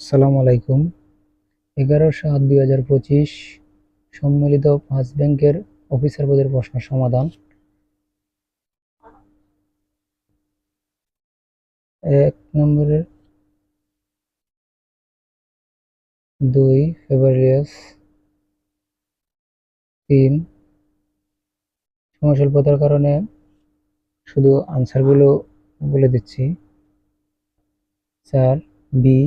আসসালামু আলাইকুম। এগারো সাত দুই হাজার পঁচিশ সম্মিলিত পাঁচ ব্যাংকের অফিসার পদের প্রশ্ন সমাধান। এক নম্বরের দুই ফেব্রুয়ারিয়াস তিন, সমস্বল্পতার কারণে শুধু আনসারগুলো বলে দিচ্ছি। চার, বি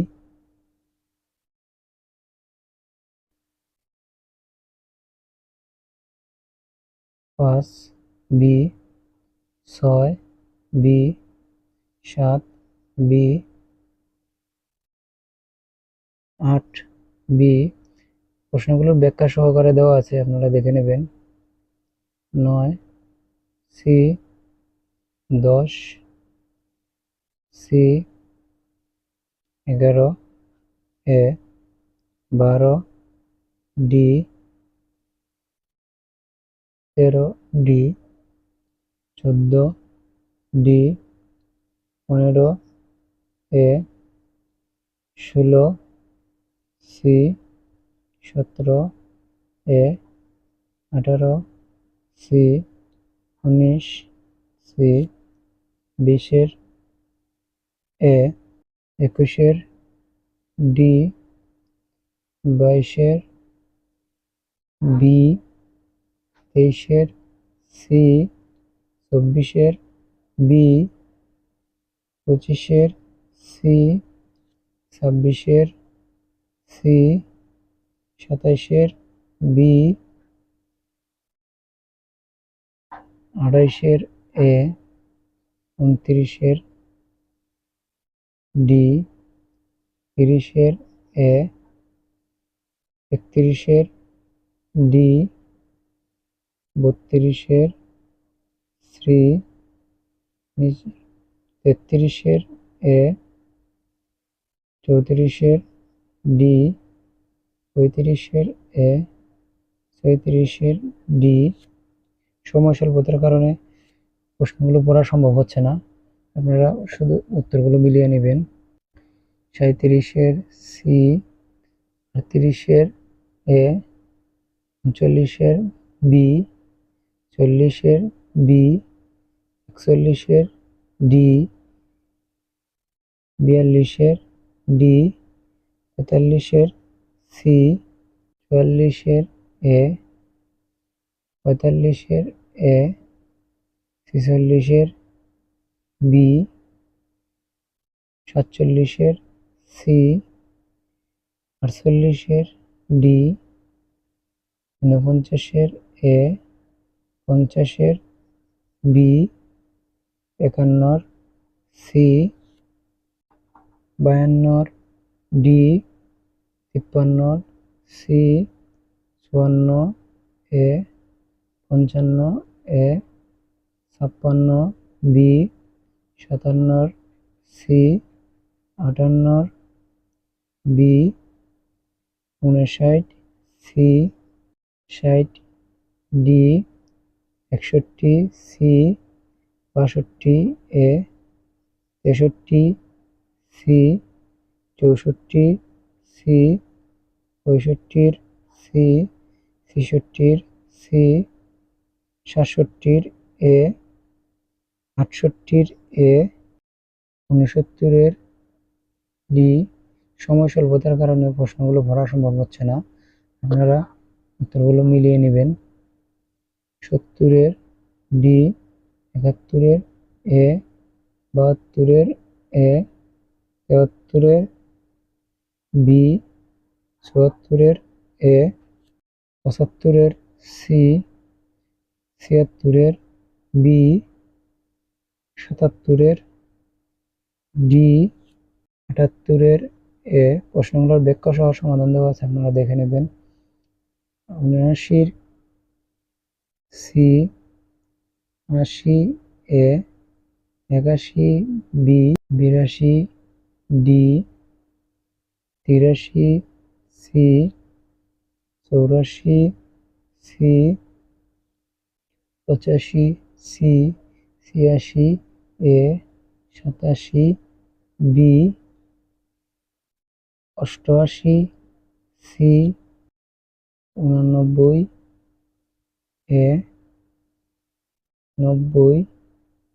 পাঁচ, বি, ছয়, বি, সাত, বি, আট, বি। প্রশ্নগুলোর ব্যাখ্যা সহকারে দেওয়া আছে, আপনারা দেখে নেবেন। নয়, সি, দশ, সি, এগারো, এ, বারো, ডি তেরো ডি, চোদ্দ ডি, পনেরো এ, ষোলো সি, সতেরো এ, আঠারো সি, উনিশ সি, বিশের এ, একুশের ডি, বাইশের বি তেইশের সি, চব্বিশের বি, পঁচিশের সি, ছাব্বিশের সি, সাতাইশের বি, আড়াইশের এ, উনত্রিশের ডি, তিরিশের এ, একত্রিশের ডি বত্রিশের শ্রী তেত্রিশের এ, চৌত্রিশের ডি, পঁয়ত্রিশের এ, ছয়ত্রিশের ডি। সময় স্বল্পতার কারণে প্রশ্নগুলো পড়া সম্ভব হচ্ছে না। আপনারা শুধু উত্তরগুলো মিলিয়ে নেবেন। সাঁত্রিশের সি, আটত্রিশের এ, উনচল্লিশের বি চল্লিশের বি একচল্লিশের ডি বিয়াল্লিশের ডি তেতাল্লিশের সি চুয়াল্লিশের এ পঁয়তাল্লিশের এ ছেচল্লিশের বি সাতচল্লিশের সি আটচল্লিশের ডি ঊনপঞ্চাশের এ পঞ্চাশের, বি একান্নর, সি বায়ান্নর, ডি তিপ্পান্নর, সি চুয়ান্ন, এ পঞ্চান্ন, এ ছাপ্পান্ন, বি সাতান্নর, সি আটান্নর, বি উনষাট সি ষাট, ডি একষট্টি সি, বাষট্টি এ, তেষট্টি সি, চৌষট্টি সি, পঁয়ষট্টির সি, ছেষট্টির সি, সাতষট্টির এ, আটষট্টির এ উনসত্তরের ডি সময় স্বল্পতার কারণে প্রশ্নগুলো ভরা সম্ভব হচ্ছে না। আপনারা উত্তরগুলো মিলিয়ে নেবেন। সত্তরের ডি একাত্তরের এ বাহাত্তরের এ তেহাত্তরের বি চুয়াত্তরের এ পঁচাত্তরের সি ছিয়াত্তরের বি সাতাত্তরের ডি আটাত্তরের এ প্রশ্নগুলোর ব্যাখ্যা সহ সমাধান দেওয়া আছে, আপনারা দেখে নেবেন। উনআশির সি আশি এ একাশি বি বিরাশি ডি তিরাশি সি চৌরাশি সি পঁচাশি সি ছিয়াশি এ সাতাশি বি অষ্টআশি সি উননব্বই এ নব্বই,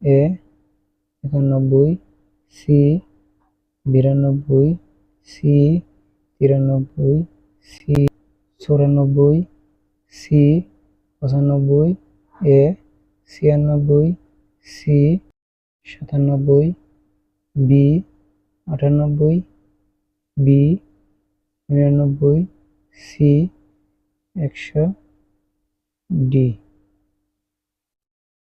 এ একানব্বই, সি বিরানব্বই, সি তিরানব্বই, সি চুরানব্বই, সি পঁচানব্বই, এ ছিয়ানব্বই, সি সাতানব্বই, বি আটানব্বই, বি নিরানব্বই, সি একশো ডি